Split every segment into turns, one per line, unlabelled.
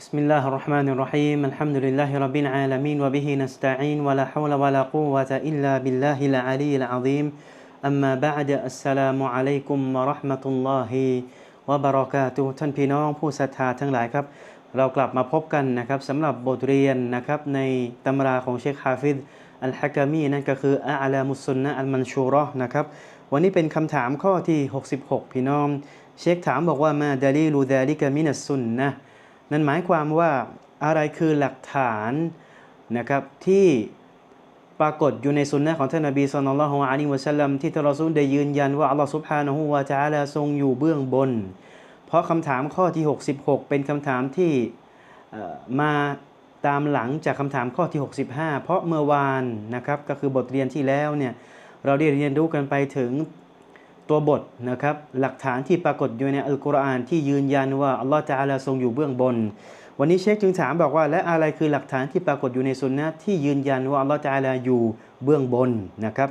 بسم الله الرحمن الرحيم الحمد لله رب العالمين وبه نستعين ولا حول ولا قوة إلا بالله العلي العظيم أما بعد السلام عليكم ورحمة الله وبركاته ท่านพี่น้องผู้ศรัทธาทั้งหลายครับ เรากลับมาพบกันนะครับสำหรับบทเรียนนะครับในตำราของเชคฮาฟิดอัลฮะกามีนั่นก็คืออาลามุสซุนนะอัลมันชูรอนะครับ วันนี้เป็นคำถามข้อที่ 66 พี่น้อง เชคถามบอกว่ามาดาลีลูดาลิกามินัสซุนนะ นั่นหมายความว่าอะไรคือหลักฐานนะครับที่ปรากฏอยู่ในสุนนะของท่านนบีสุลต่านละฮ์อะลัยฮิวะสัลลัมที่ท่านรอซูลได้ยืนยันว่าอัลลอฮฺซุบฮานะฮูวะตะอาลาทรงอยู่เบื้องบน เพราะคำถามข้อที่ 66 เป็นคำถามที่มาตามหลังจากคำถามข้อที่ 65 เพราะเมื่อวานนะครับก็คือบทเรียนที่แล้วเนี่ยเราได้เรียนรู้กันไปถึง ตัวบทนะครับหลักฐานที่ปรากฏอยู่ในอัลกุรอานที่ยืนยันว่าอัลลอฮฺตะอาลาทรงอยู่เบื้องบน วันนี้เชคจึงถามบอกว่า และอะไรคือหลักฐานที่ปรากฏอยู่ในสุนนะที่ยืนยันว่าอัลลอฮฺตะอาลาอยู่เบื้องบนนะครับ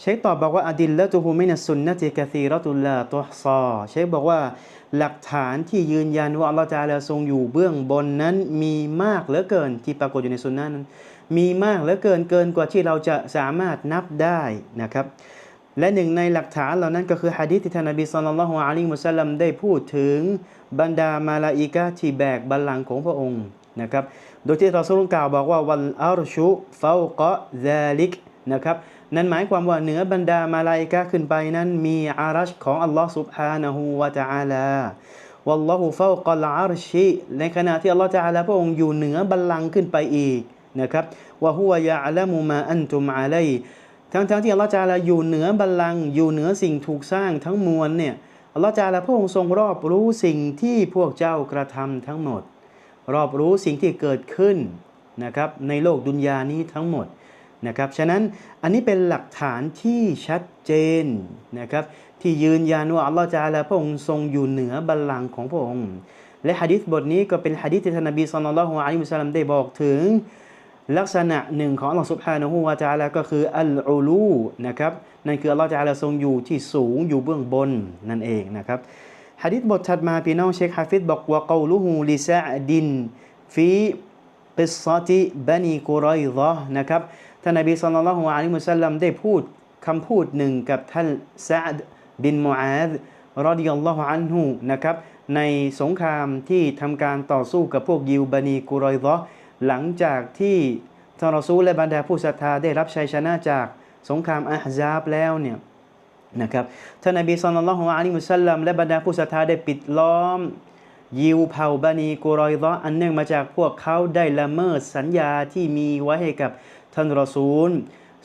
เชคตอบบอกว่าอดิลละตุฮูมินัสุนนะติกะซีรตุลลาตุฮซอเชคบอกว่าหลักฐานที่ยืนยันว่าอัลลอฮฺตะอาลาทรงอยู่เบื้องบนนั้นมีมากเหลือเกินที่ปรากฏอยู่ในสุนนะนั้น มีมากเหลือเกินเกินกว่าที่เราจะสามารถนับได้นะครับ และหนึ่งในหลักฐานเหล่านั้นก็คือฮะดีษที่ท่านนบีสุลต่าลอฮ์อะลัยมุสลัมได้พูดถึงบรรดามาลาอิกะที่แบกบัลลังก์ของพระองค์นะครับ โดยที่เราสุลกล่าวบอกว่าวันอารชุฟาวกะซาลิกนะครับ นั่นหมายความว่าเหนือบรรดามาลาอิกะขึ้นไปนั้นมีอารัชของอัลลอฮ์สุบฮานะฮูวะตะอาลาวัลลอฮฺฟาอกะลอารชิในขณะที่อัลลอฮฺจะอาลาพระองค์อยู่เหนือบัลลังก์ขึ้นไปอีกนะครับวะฮุวะยะอัลมุมาอันตุมอาลัย ทั้งๆทที่อัลลอฮฺจาลาอยู่เหนือบัลลังก์อยู่เหนือสิ่งถูกสร้างทั้งมวลเนี่ยอัลลอฮฺจาลาพระองค์ทรงรอบรู้สิ่งที่พวกเจ้ากระทำทั้งหมด รอบรู้สิ่งที่เกิดขึ้นนะครับในโลกดุนยานี้ทั้งหมดนะครับฉะนั้นอันนี้เป็นหลักฐานที่ชัดเจนนะครับที่ยืนยันว่าอัลลอฮฺจาลาพระองค์ทรงอยู่เหนือบัลลังก์ของพระองค์ และฮะดิษบทนี้ก็เป็นฮะดิษที่ท่านนบีสุลต่านละฮ์อะลัยฮิวะสัลลัมได้บอกถึง ลักษณะหนึ่งของอัลลอฮฺสุบฮานะฮูวาจาลาก็คืออัลอูลูนะครับนั่นคืออัลลอฮฺจาลาทรงอยู่ที่สูงอยู่เบื้องบนนั่นเองนะครับฮะดิษบทถัดมาพี่น้องเชคฮาฟิดบอกว่าเกาลูฮูลิซาดินฟีกิสซาติบันีกุรอยซะนะครับท่านนบีสุลต่านละฮ์อะลัยมุสลัมได้พูดคำพูดหนึ่งกับท่านซาดบินมูอาดรอดิยัลลอฮุอันฮูนะครับในสงครามที่ทำการต่อสู้กับพวกยิวบันีกุรอยซะ หลังจากที่ท่ารซูและบรรดาผู้ศรัทธาได้รับชัยชนะจากสงครามอาฮซาบแล้วเนี่ยนะครับท่านนบีสุลต่านละฮ์อะลัยฮิมุสซัลลัมและบรรดาผู้ศรัทธาได้ปิดล้อม ยิวเผ่าบานีกุรอยซะอันเนื่องมาจากพวกเขาได้ละเมิดสัญญาที่มีไว้ให้กับท่านรอซูล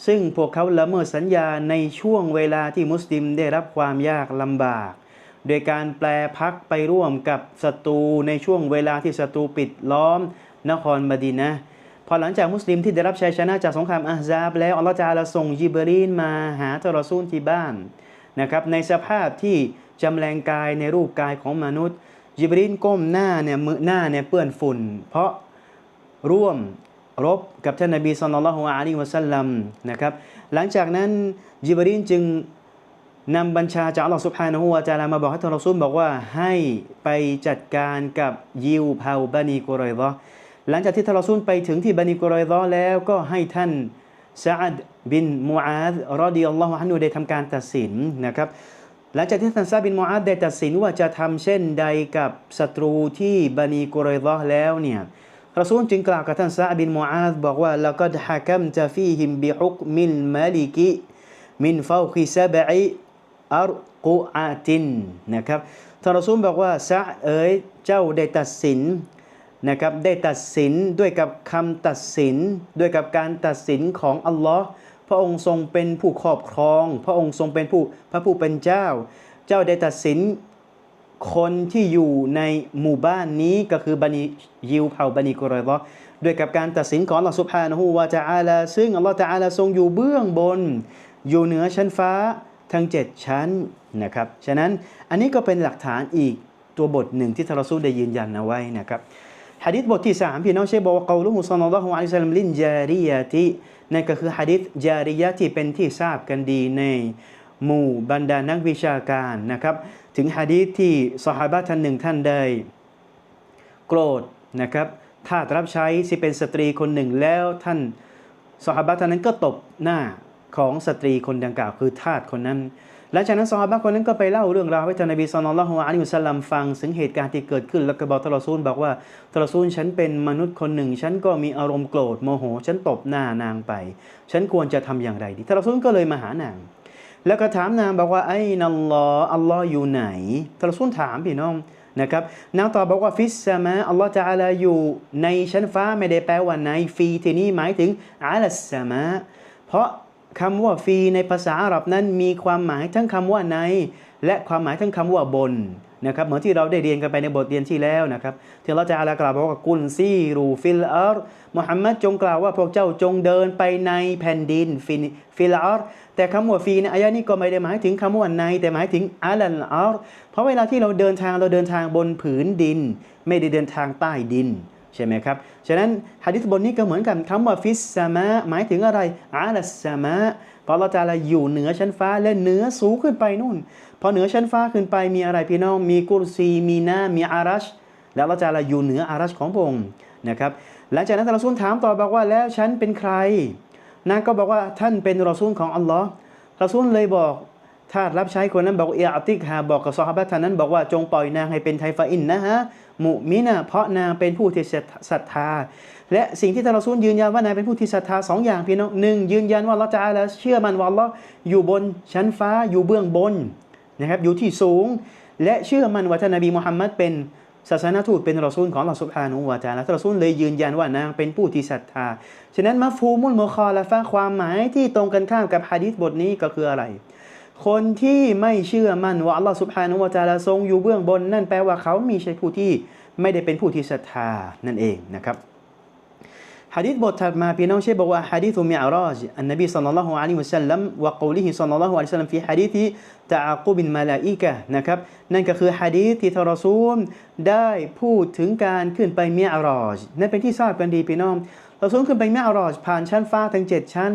ซึ่งพวกเขาละเมิดสัญญาในช่วงเวลาที่มุสลิมได้รับความยากลำบาก โดยการแปลพักไปร่วมกับศัตรูในช่วงเวลาที่ศัตรูปิดล้อม นครมดีนะพอหลังจากมุสลิมที่ได้รับชัยชนะจากสงครามอาฮซาบแล้วอัลลอฮฺจาลาส่งยิบรีนมาหาตรซูลที่บ้านนะครับในสภาพที่จำแรงกายในรูปกายของมนุษย์ ยิบรีนก้มหน้าเนี่ยมือหน้าเนี่ยเปื้อนฝุ่น เพราะร่วมรบกับท่านนบีสุลต่านละฮ์อะลัยฮิวะสัลลัมนะครับหลังจากนั้นยิบรีนจึงนำบัญชาจากอัลลอฮฺสุบฮานะฮูวะจาลามาบอกให้ทรซูลบอกว่าให้ไปจัดการกับยิวเผ่าบานีกุรอยซะ หลังจากที่ท่านรอซูลไปถึงที่บานีกุรอยซะแล้วก็ให้ท่านซาดบินมูอาดรอดิยัลลอฮุอันูได้ทำการตัดสินนะครับหลังจากที่ท่านซาบินมูอาดได้ตัดสินว่าจะทำเช่นใดกับศัตรูที่บานีกุรอยซะแล้วเนี่ยรอซูลจึงกล่าวกับท่านซาบินมูอาดบอกว่าแล้วก็ฮะกัมจะฟีฮิมบิฮุกมิลมาลิกิมินฟาวคิซาบะอัรกุอาตินนะครับท่านรอซูลบอกว่าซะเอ๋ยเจ้าได้ตัดสิน นะครับได้ตัดสินด้วยกับคำตัดสิน ด้วยกับการตัดสินของอัลลอฮ์พระองค์ทรงเป็นผู้ครอบครอง พระองค์ทรงเป็นผู้พระผู้เป็นเจ้า เจ้าได้ตัดสินคนที่อยู่ในหมู่บ้านนี้ก็คือบันิยิวเผ่าบันิกรอยลอด้วยกับการตัดสินของอัลลอฮ์สุบานะฮูวาจาอาลาซึ่งอัลลอฮ์ตาอาลาทรงอยู่เบื้องบน อยู่เหนือชั้นฟ้าทั้ง 7 ชั้นนะครับฉะนั้นอันนี้ก็เป็นหลักฐานอีกตัวบทหนึ่งที่ทารสูได้ยืนยันเอาไว้นะครับ ฮะดิษบทที่ 3 พี่น้องเชฟบอกว่าเกาลุฮุซัลลัลฮุอะลัยฮิวะซัลลัมลินจาริยะตินั่นก็คือฮะดิษจาริยะที่เป็นที่ทราบกันดีในหมู่บรรดานักวิชาการนะครับ ถึงฮะดิษที่สหายท่านหนึ่งท่านได้โกรธนะครับทาสรับใช้ที่เป็นสตรีคนหนึ่งแล้วท่านสหายบะท่านนั้นก็ตบหน้าของสตรีคนดังกล่าวคือทาสคนนั้น และจากนั้นซอฮาบะคนนั้นก็ไปเล่าเรื่องราวให้ท่านนบีสุลต่านละฮ์อะลัยฮิวะสัลลัมฟังถึงเหตุการณ์ที่เกิดขึ้น แล้วก็บอกตลอซูลบอกว่าตลอซูลฉันเป็นมนุษย์คนหนึ่ง ฉันก็มีอารมณ์โกรธโมโห ฉันตบหน้านางไป ฉันควรจะทำอย่างไรดีตลอซูลก็เลยมาหานาง แล้วก็ถามนางบอกว่าไอ้นัลลอฮ์อัลลอฮ์อยู่ไหนตลอซูลถามพี่น้องนะครับนางตอบบอกว่าฟิสซามะอัลลอฮ์จะอาลาอยู่ในชั้นฟ้าไม่ได้แปลว่าในฟีที่นี่หมายถึงอาลัสซามะเพราะ คำว่าฟีในภาษาอาหรับนั้นมีความหมายทั้งคำว่าใน และความหมายทั้งคำว่าบนนะครับเหมือนที่เราได้เรียนกันไปในบทเรียนที่แล้วนะครับที่เราจะอาลากล่าวบอกว่ากุลซีรูฟิลอาร์มุฮัมมัดจงกล่าวว่าพวกเจ้าจงเดินไปในแผ่นดินฟินฟิลอาร์แต่คำว่าฟีในอายะนี้ก็ไม่ได้หมายถึงคำว่าในแต่หมายถึงอาลันอาร์เพราะเวลาที่เราเดินทางเราเดินทางบนผืนดิน ไม่ได้เดินทางใต้ดิน ใช่ไหมครับ ฉะนั้นฮะดิษบทนี้ก็เหมือนกันคำว่าฟิสซามะหมายถึงอะไรอาลัสซามะพราะเราจะอยู่เหนือชั้นฟ้าและเหนือสูงขึ้นไปนู่น พอเหนือชั้นฟ้าขึ้นไปมีอะไรพี่น้อง มีกุรซีมีนามีอารัช แล้วเราจะอยู่เหนืออารัชของพระองค์นะครับ หลังจากนั้นเราซุนถามต่อบอกว่าแล้วฉันเป็นใครนางก็บอกว่าท่านเป็นรอซูลของอัลลอฮ์รอซูลเลยบอก ทาสรับใช้คนนั้นบอกเอียติกฮาบอกกับซอฮาบะท่านนั้นบอกว่าจงปล่อยนางให้เป็นไทฟาอินนะฮะมุมินะเพราะนางเป็นผู้ที่ศรัทธา และสิ่งที่ท่านรอซูลยืนยันว่านางเป็นผู้ที่ศรัทธาสองอย่างพี่น้องหนึ่งยืนยันว่าเราจะอาลาเชื่อมันว่าเราอยู่บนชั้นฟ้าอยู่เบื้องบนนะครับอยู่ที่สูง และเชื่อมันว่าท่านนบีมุฮัมมัดเป็นศาสนาทูตเป็นรอซูลของเราสุบฮานุวาจาและรอซูลเลยยืนยันว่านางเป็นผู้ที่ศรัทธาฉะนั้นมาฟูมุลโมคอลาฟะความหมายที่ตรงกันข้ามกับฮะดิษบทนี้ก็คืออะไร คนที่ไม่เชื่อมั่นว่าอัลลอฮฺสุบฮานุวาจาละทรงอยู่เบื้องบน นั่นแปลว่าเขามีใช่ผู้ที่ไม่ได้เป็นผู้ที่ศรัทธานั่นเองนะครับฮะดิษบทถัดมาพี่น้องเช่บอกว่าฮะดิษมิอาราจอันนบีสัลลัลลอฮุอะลัยฮิวะสัลลัมวะกลิฮิสัลลัลลอฮุอะลัยฮิวะสัลลัมฟีฮะดีษตะอากุบินมาลาอิกะนะครับนั่นก็คือฮะดีษที่ทรอซูลได้พูดถึงการขึ้นไปมิอาราจนั่นเป็นที่ทราบกันดีพี่น้องเราซูลขึ้นไปมิอาราจผ่านชั้นฟ้าทั้ง 7 ชั้น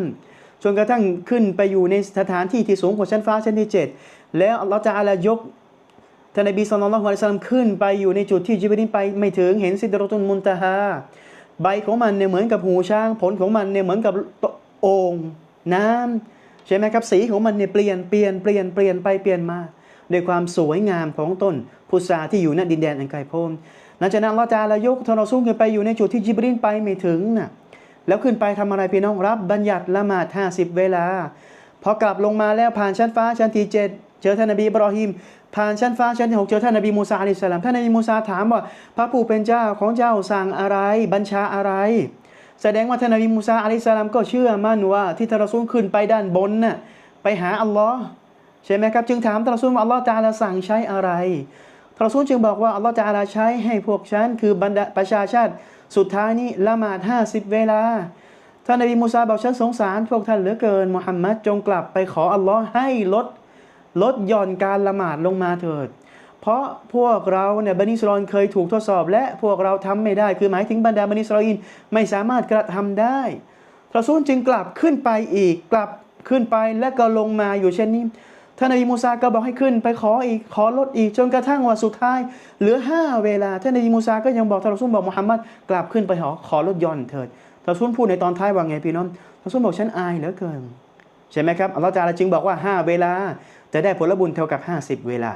จนกระทั่งขึ้นไปอยู่ในสถานที่ที่สูงกว่าชั้นฟ้าชั้นที่ 7 แล้วเราจะอาลายกท่านนบีสุลต่านละฮ์อะลัยฮิสลมขึ้นไปอยู่ในจุดที่จิบรินไปไม่ถึงเห็นซิดรตุนมุนตะฮาใบของมันเนี่ยเหมือนกับหูช้าง ผลของมันเนี่ยเหมือนกับโอ่งน้ำใช่ไหมครับสีของมันเนี่ยเปลี่ยนเปลี่ยนเปลี่ยนเปลี่ยนไปเปลี่ยนมาด้วยความสวยงามของต้นพุทราที่อยู่ณดินแดนอันไกลโพ้นหลังจากนั้นเราจะละยกทนอซุ่งขึ้นไปอยู่ในจุดที่จิบรินไปไม่ถึงน่ะ แล้วขึ้นไปทำอะไรพี่น้องรับบัญญัติละหมาดห้าสิบเวลา พอกลับลงมาแล้วผ่านชั้นฟ้าชั้นที่เจ็ดเจอท่านนบีอิบรอฮิมผ่านชั้นฟ้าชั้นที่หกเจอท่านนบีมูซาอะลัยสลามท่านนบีมูซาถามว่า พระผู้เป็นเจ้าของเจ้าสั่งอะไรบัญชาอะไร แสดงว่าท่านนบีมูซาอะลัยสลามก็เชื่อมั่นว่าที่ทารซุลขึ้นไปด้านบนน่ะไปหาอัลลอฮ์ใช่ไหมครับจึงถามทารซุลว่าอัลลอฮ์จาลาสั่งใช้อะไรทารซุลจึงบอกว่าอัลลอฮ์จาลาใช้ให้พวกฉันคือบรรดาประชาชาติ สุดท้ายนี้ละหมาดห้าสิบเวลา ท่านนบีมูซาบอกฉันสงสาร พวกท่านเหลือเกินมุฮัมมัดจงกลับไปขออัลลอฮ์ให้ลดลดหย่อนการละหมาดลงมาเถิด เพราะพวกเราเนี่ยบันิสรอนเคยถูกทดสอบ และพวกเราทำไม่ได้ คือหมายถึงบรรดาบันิสรอินไม่สามารถกระทำได้พระซูลจึงกลับขึ้นไปอีกกลับขึ้นไปและก็ลงมาอยู่เช่นนี้ ท่านนบีมูซาก็บอกให้ขึ้น ไปขออีกขอลดอีกจนกระทั่งวันสุดท้าย เหลือห้าเวลา ท่านนบีมูซาก็ยังบอกท่านรอซูลบอกมุฮัมมัดกลับขึ้นไปขอขอลดย่อนเถิดท่านรอซูลพูดในตอนท้ายว่าไงพี่น้องท่านรอซูลบอกฉันอายเหลือเกินใช่ไหมครับอัลลอฮฺจาลาจึงบอกว่าห้าเวลา จะได้ผลบุญเท่ากับ 50 เวลา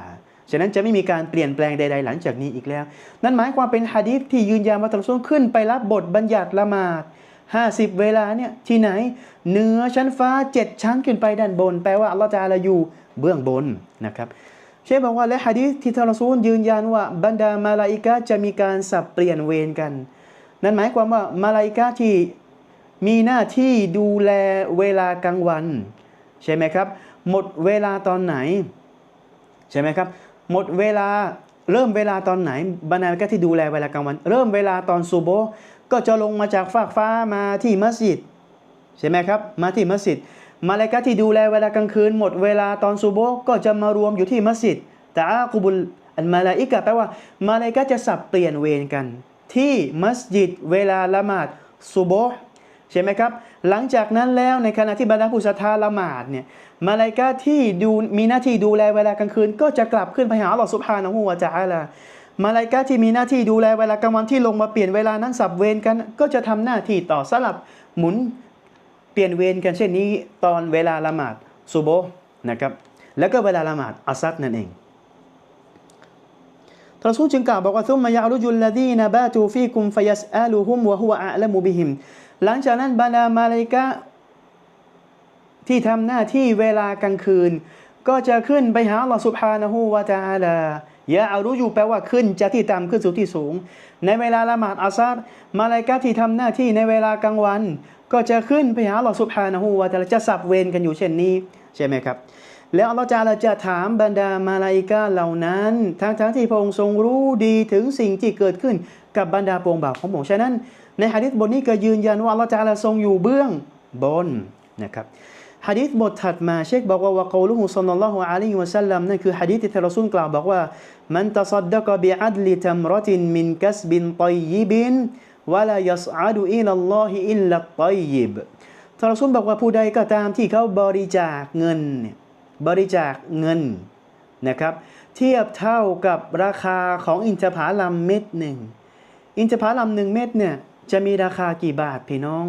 ฉะนั้นจะไม่มีการเปลี่ยนแปลงใด ๆ หลังจากนี้อีกแล้ว นั่นหมายความเป็นฮะดีษที่ยืนยันว่าตรัสขึ้นไปรับบทบัญญัติละหมาด 50 เวลาเนี่ยที่ไหนเหนือชั้นฟ้า 7 ชั้นขึ้นไปด้านบน แปลว่าอัลลอฮฺจาลาอยู่ เบื้องบนนะครับเชฟบอกว่าและฮะดีที่ทารซูลยืนยันว่าบรรดามาลาอิกะจะมีการสับเปลี่ยนเวรกัน นั่นหมายความว่ามาลาอิกะที่มีหน้าที่ดูแลเวลากลางวัน ใช่ไหมครับ หมดเวลาตอนไหน ใช่ไหมครับ หมดเวลาเริ่มเวลาตอนไหนบรรดาก็ที่ดูแลเวลากลางวัน เริ่มเวลาตอนซูโบก็จะลงมาจากฟากฟ้ามาที่มัสยิดใช่ไหมครับมาที่มัสยิด มาเลกาที่ดูแลเวลากลางคืนหมดเวลาตอนซูโบก็จะมารวมอยู่ที่มัสยิดแต่อากุบุลอันมาลาอิกะแปลว่ามาเลกาจะสับเปลี่ยนเวรกัน ที่มัสยิดเวลาละหมาดซูโบใช่ไหมครับ หลังจากนั้นแล้วในขณะที่บรรดาผู้ศรัทธาละหมาดเนี่ยมาเลกาที่ดูมีหน้าที่ดูแลเวลากลางคืน ก็จะกลับขึ้นไปหาอัลลอฮฺสุบฮานะฮูวะจาลา
มาลายกาที่มีหน้าที่ดูแลเวลากลางวันที่ลงมาเปลี่ยนเวลานั้นสับเวรกัน ก็จะทำหน้าที่ต่อสลับหมุน เปลี่ยนเวรกันเช่นนี้ตอนเวลาละหมาดซุโบนะครับแล้วก็เวลาละหมาดอัสซัดนั่นเองทรสูลจึงกล่าวบอกว่าซุมมายารุจุลลดีนบาตูฟีกุมฟยัสอาลูฮุมวะฮุวะอะลมุบิฮิมหลังจากนั้นบรรดามาลายกะที่ทำหน้าที่เวลากลางคืน ก็จะขึ้นไปหาอัลลอฮฺสุบฮานะฮูวะตาลายะอารุยูแปลว่าขึ้นจากที่ต่ำขึ้นสู่ที่สูง ในเวลาละหมาดอัสซัดมาลายกะที่ทำหน้าที่ในเวลากลางวัน ก็จะขึ้นไปหาอัลลอฮฺสุบฮานะฮูวะตาลาจะสับเวรกันอยู่เช่นนี้ ใช่ไหมครับ แล้วอัลลอฮฺจะจะถามบรรดามาลาอิกาเหล่านั้น ทั้งทั้งที่พระองค์ทรงรู้ดีถึงสิ่งที่เกิดขึ้นกับบรรดาปวงบ่าวของพระองค์ฉะนั้น ในฮะดิษบทนี้ก็ยืนยันว่าอัลลอฮฺจะทรงอยู่เบื้องบนนะครับ ฮะดิษบทถัดมาเชคบอกว่าวะกอลุฮุซัลลัลลอฮุอะลัยฮิวะซัลลัมนั่นคือฮะดิษที่ท่านรอซูลกล่าวบอกว่ามันตะซัดดะกะบิอัดลิตัมรตินมินกัสบินฏอยยิบินวะลายัสอาดุอิลัลลอฮิอิลลัตฏอยยิบท่านรอซูลบอกว่าผู้ใดก็ตามที่เขาบริจาคเงินเนี่ยบริจาคเงินนะครับ เทียบเท่ากับราคาของอินทผลัมเม็ดหนึ่งอินทผลัมหนึ่งเม็ดเนี่ยจะมีราคากี่บาทพี่น้อง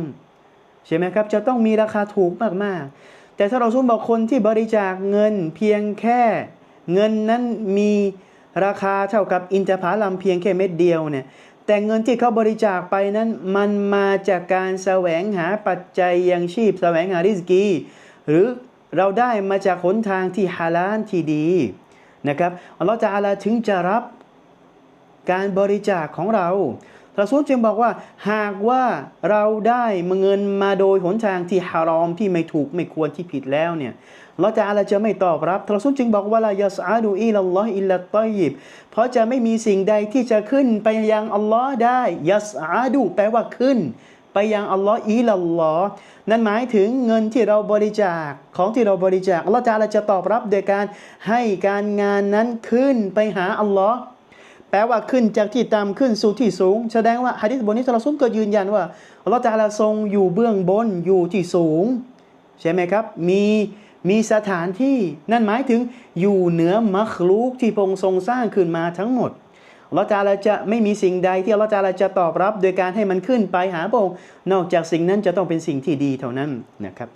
ใช่ไหมครับ จะต้องมีราคาถูกมากๆ แต่ถ้าเราซุ่มบอกคนที่บริจาคเงินเพียงแค่เงินนั้นมีราคาเท่ากับอินทผลัมเพียงแค่เม็ดเดียวเนี่ยแต่เงินที่เขาบริจาคไปนั้น มันมาจากการแสวงหาปัจจัยยังชีพ แสวงหาริสกี หรือเราได้มาจากหนทางที่ฮาลาลที่ดีนะครับอัลลอฮฺจะอาลาถึงจะรับการบริจาคของเรา รอซูลจึงบอกว่า หากว่าเราได้เงินมาโดยหนทางที่ฮารอมที่ไม่ถูกไม่ควรที่ผิดแล้วเนี่ยเราจะอะไรจะไม่ตอบรับรอซูลจึงบอกว่าลายาสอาดูอิลลอฮอิลลัตตอยิบเพราะจะไม่มีสิ่งใดที่จะขึ้นไปยังอัลลอฮ์ได้ยัสอาดูแปลว่าขึ้น ไปยังอัลลอฮ์อิลลอฮ์นั่นหมายถึงเงินที่เราบริจาคของที่เราบริจาคอัลลอฮ์จะอะไรจะตอบรับโดยการให้การงานนั้นขึ้นไปหาอัลลอฮ์ แปลว่าขึ้นจากที่ต่ำขึ้นสู่ที่สูง แสดงว่าฮะดิษบทนี้ทราซุนก็ยืนยันว่าอัลลอฮ์จะอะทรงอยู่เบื้องบนอยู่ที่สูง ใช่ไหมครับ มีมีสถานที่นั่นหมายถึงอยู่เหนือมัคลูกที่พงทรงสร้างขึ้นมาทั้งหมดอัลลอฮฺจาจะไม่มีสิ่งใดที่อัลลอฮฺจาจะตอบรับ โดยการให้มันขึ้นไปหาพระองค์นอกจากสิ่งนั้นจะต้องเป็นสิ่งที่ดีเท่านั้นนะครับ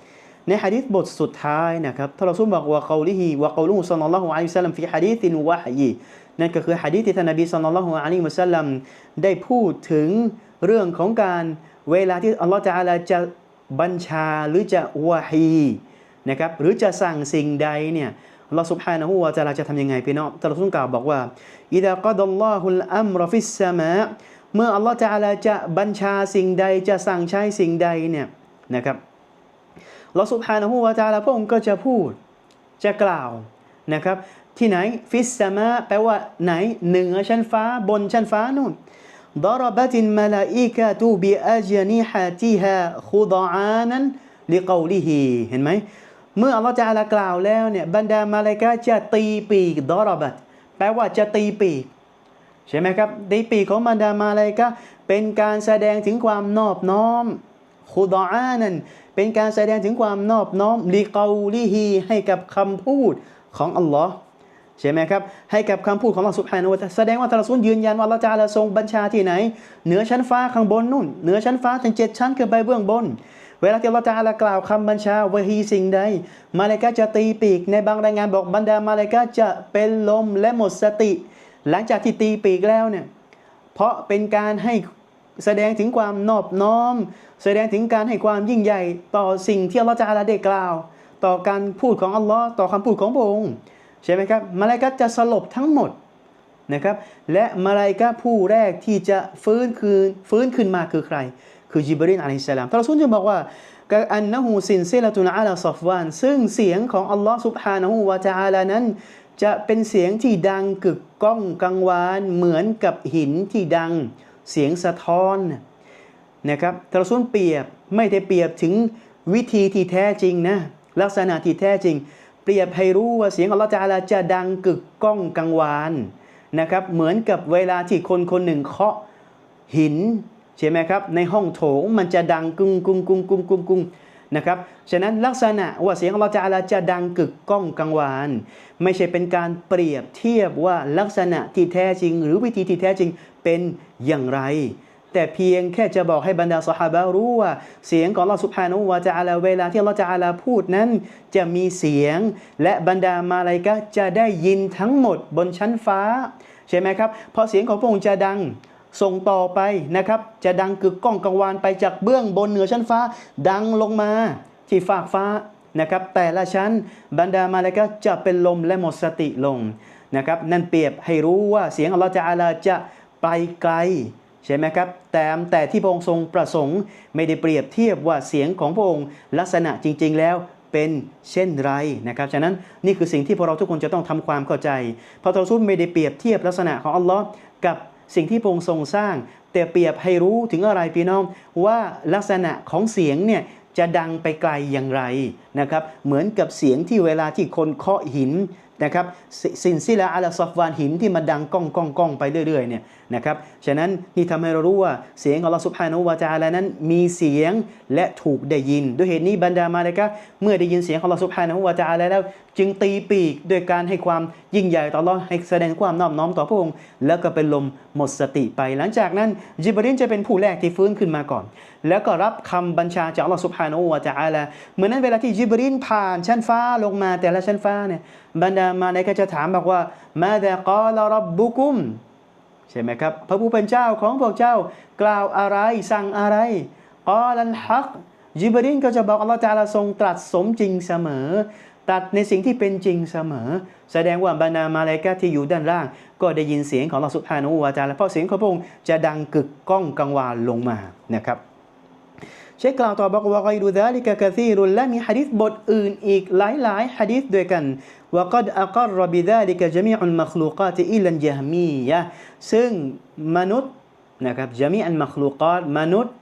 ในฮะดิษบทสุดท้ายนะครับท่านรอซูลบอกว่าเกาลิฮีวะเกาลุฮุซัลลัลลอฮุอะลัยฮิวะซัลลัมฟีฮะดีษินวะฮี นั่นก็คือฮะดีที่ท่านนบีสุลต่านละฮ์อะลัยมุสลัมได้พูดถึงเรื่องของการเวลาที่อัลลอฮฺจะอะไรจะบัญชาหรือจะวะฮีนะครับหรือจะสั่งสิ่งใดเนี่ยเราสุภานะฮูวาจะเราจะทำยังไงพี่น้องจะเราต้งกล่าวบอกว่าอิดะกัดอัลลอฮุลอัมรฟิสมะเมื่ออัลลอฮฺจะอะไรจะบัญชาสิ่งใดจะสั่งใช้สิ่งใดเนี่ยนะครับเราสุภานะฮูวาจะเราพระองค์ก็จะพูดจะกล่าวนะครับ ที่ไหน ฟิสซามาแปลว่าไหนเหนือชั้นฟ้าบนชั้นฟ้านู่นดารบติ
นมาลาอิกาตูบิอาจนิฮาติฮาคุดอานันลิกาลิฮี
เห็นไหมเมื่ออัลลอฮฺจะลากล่าวแล้วเนี่ยบรรดามาลากาจะตีปีกดารบัตแปลว่าจะตีปีกใช่ไหมครับตีปีกของบรรดามาลากาเป็นการแสดงถึงความนอบน้อมคุดอานันเป็นการแสดงถึงความนอบน้อมลิกาลิฮีให้กับคำพูดของอัลลอฮฺ ใช่ไหมครับให้กับคำพูดของอัลลอฮ์สุบฮานวะตแสดงว่าทารซุนยืนยันว่าอัลลอฮ์จะอาลาทรงบัญชาที่ไหน เหนือชั้นฟ้าข้างบนนู่น เหนือชั้นฟ้าถึงเจ็ดชั้นขึ้นไปเบื้องบน เวลาที่อัลลอาลากล่าวคำบัญชาวะฮีสิ่งใด มาเลกาจะตีปีกในบางรายงานบอกบรรดามาเลกาจะเป็นลมและหมดสติ หลังจากที่ตีปีกแล้วเนี่ยเพราะเป็นการให้แสดงถึงความนอบน้อม แสดงถึงการให้ความยิ่งใหญ่ ต่อสิ่งที่อัลลอฮฺตาลาได้กล่าว ต่อการพูดของอัลลอฮ์ต่อคำพูดของพระองค์ ใช่ไหมครับมาลายกะจะสลบทั้งหมดนะครับและมาลายกะผู้แรกที่จะฟื้นคืนฟื้นขึ้นมาคือใคร คือยิบรินอะลัยฮิสลามท่านรอซูลจะบอกว่าอันนะฮูสินเซลตุนอาลาซอฟวานซึ่งเสียงของอัลลอฮ์สุบฮานะฮูวาจาลานั้น จะเป็นเสียงที่ดังกึกก้องกังวานเหมือนกับหินที่ดังเสียงสะท้อนนะครับทรุนเปรียบไม่ได้เปรียบถึงวิธีที่แท้จริงนะลักษณะที่แท้จริง รียบให้รู้ว่าเสียงอัลลอฮฺจาลาจะดังกึกก้องกังวานนะครับ เหมือนกับเวลาที่คนคนหนึ่งเคาะหินใช่ไหมครับ ในห้องโถงมันจะดังกุ้งกุ้งกุ้งกุ้งกุ้งกุ้งนะครับ ฉะนั้นลักษณะว่าเสียงอัลลอฮฺจาลาจะดังกึกก้องกังวาน ไม่ใช่เป็นการเปรียบเทียบว่าลักษณะที่แท้จริง หรือวิธีที่แท้จริงเป็นอย่างไร แต่เพียงแค่จะบอกให้บรรดาสหายรู้ว่า เสียงของเราสุภานุวาจะอาลาเวลาที่เราจะอาลาพูดนั้น จะมีเสียง และบรรดามาลายกะจะได้ยินทั้งหมดบนชั้นฟ้า ใช่ไหมครับพอเสียงของพระองค์จะดังส่งต่อไปนะครับ จะดังกึกก้องกังวานไปจากเบื้องบนเหนือชั้นฟ้า ดังลงมาที่ฟากฟ้านะครับแต่ละชั้นบรรดามาลายกะจะเป็นลมและหมดสติลงนะครับนั่นเปรียบให้รู้ว่าเสียงอัลลอฮฺจะอาลาจะไปไกล ใช่ไหมครับแต่แต่ที่พระองค์ทรงประสงค์ไม่ได้เปรียบเทียบว่าเสียงของพระองค์ลักษณะจริง ๆ แล้วเป็นเช่นไรนะครับ ฉะนั้นนี่คือสิ่งที่พวกเราทุกคนจะต้องทำความเข้าใจเพราะเราทุกไม่ได้เปรียบเทียบลักษณะของอัลลอฮ์กับสิ่งที่พระองค์ทรงสร้าง แต่เปรียบให้รู้ถึงอะไรพี่น้องว่าลักษณะของเสียงเนี่ยจะดังไปไกลอย่างไรนะครับ เหมือนกับเสียงที่เวลาที่คนเคาะหิน นะครับสินซิลาอัลซอฟวานหินที่มันดังก้องก้องก้องไปเรื่อยๆเนี่ยนะครับฉะนั้นนี่ทำให้เรารู้ว่าเสียงของลอสุภาโนวาจาอะไรนั้นมีเสียงและถูกได้ยิน ด้วยเหตุนี้บรรดามาเลยกะเมื่อได้ยินเสียงของลอสุภาโนวาจาอะไรแล้วจึงตีปีกด้วยการให้ความยิ่งใหญ่ต่อรอให้แสดงความนอบน้อมต่อพระองค์ แล้วก็เป็นลมหมดสติไป หลังจากนั้นจิบรินจะเป็นผู้แรกที่ฟื้นขึ้นมาก่อน แล้วก็รับคำบัญชาจากลอสุภาโนวาจาลาเหมือนนั้นเวลาที่จิบรินผ่านชั้นฟ้าลงมาแต่ละชั้นฟ้าเนี่ยบรรดามาเลยกะจะถามบอกว่ามาดะกาลรับบุกุมใช่ไหมครับพระผู้เป็นเจ้าของพวกเจ้ากล่าวอะไรสั่งอะไรกอลันฮักจิบรินก็จะบอกอัลลอฮฺจาลาทรงตรัสสมจริงเสมอ ตัดในสิ่งที่เป็นจริงเสมอ แสดงว่าบรรดามาเลกาที่อยู่ด้านล่าง ก็ได้ยินเสียงของลอสุภานุวาจาแลาเพราะเสียงของพระองค์จะดังกึกก้องกังวานลงมานะครับเชคกล่าวต่อบอกว่าไกดูดาลิกะกะซีรุลและมีฮะดิษบทอื่นอีกหลายๆฮะดิษด้วยกันว่ากัดอักรบิดาลิกะจมีอุลมัคลูกาตอิลันยะมียะซึ่งมนุษย์นะครับจมีอันมัคลูกาตมนุษย์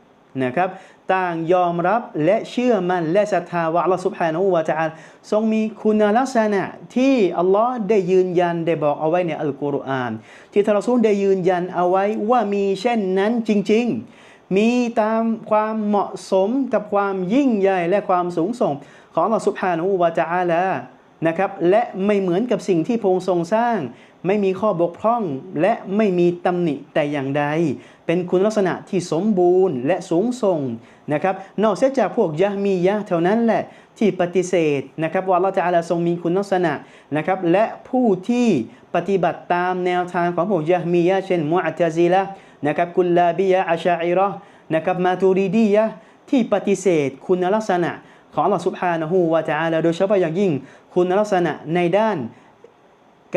นะครับ ต่างยอมรับและเชื่อมั่นและศรัทธาว่าอัลลอฮฺสุบฮานาอูวะจาลทรงมีคุณลักษณะที่อัลลอฮ์ได้ยืนยันได้บอกเอาไว้ในอัลกุรอาน ที่ทารซูลได้ยืนยันเอาไว้ว่ามีเช่นนั้นจริง ๆ มีตามความเหมาะสมกับความยิ่งใหญ่และความสูงส่งของอัลลอฮฺสุบฮานาอูวะจาลา นะครับและไม่เหมือนกับสิ่งที่พงทรงสร้าง ไม่มีข้อบกพร่องและไม่มีตำหนิแต่อย่างใด เป็นคุณลักษณะที่สมบูรณ์และสูงส่งนะครับนอกจากพวกยะมียะเท่านั้นแหละที่ปฏิเสธนะครับว่าเราจะอาลาทรงมีคุณลักษณะนะครับและผู้ที่ปฏิบัติตามแนวทางของพวกยะมียะเช่นมุอัตซิละนะครับกุลลาบียะอาชาอิรอนะครับมาตูรีดียะที่ปฏิเสธคุณลักษณะ ของอัลลอฮ์สุบฮานะฮูวาจาแโดยเฉพาะอย่างยิ่ง คุณลักษณะในด้าน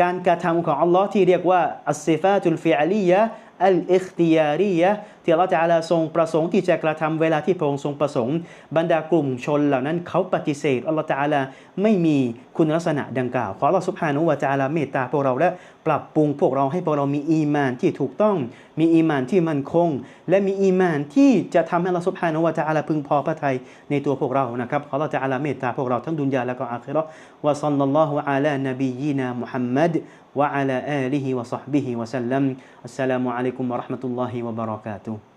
การกระทำของอัลลอฮ์ที่เรียกว่าอัสซิฟาตุลฟิอาลียะ อัลอิคติยารียะที่เราจะอาลาทรงประสงค์ที่จะกระทำเวลาที่พระองค์ทรงประสงค์ บรรดากลุ่มชนเหล่านั้นเขาปฏิเสธอัลลอฮฺจะอาลาไม่มีคุณลักษณะดังกล่าว ขอเราสุภานุวะจาลาเมตตาพวกเราและปรับปรุงพวกเราให้พวกเรามีอีมานที่ถูกต้อง มีอีมานที่มั่นคง และมีอีมานที่จะทำให้เราสุภานุวะจาลาพึงพอพระทัยในตัวพวกเรานะครับขอเราจะอาลาเมตตาพวกเราทั้งดุนยาและก็อาคิราะห์วะซัลลัลลอฮุอะลานบียีนามุฮัมมัด وعلى آله وصحبه وسلم. السلام عليكم ورحمة الله وبركاته.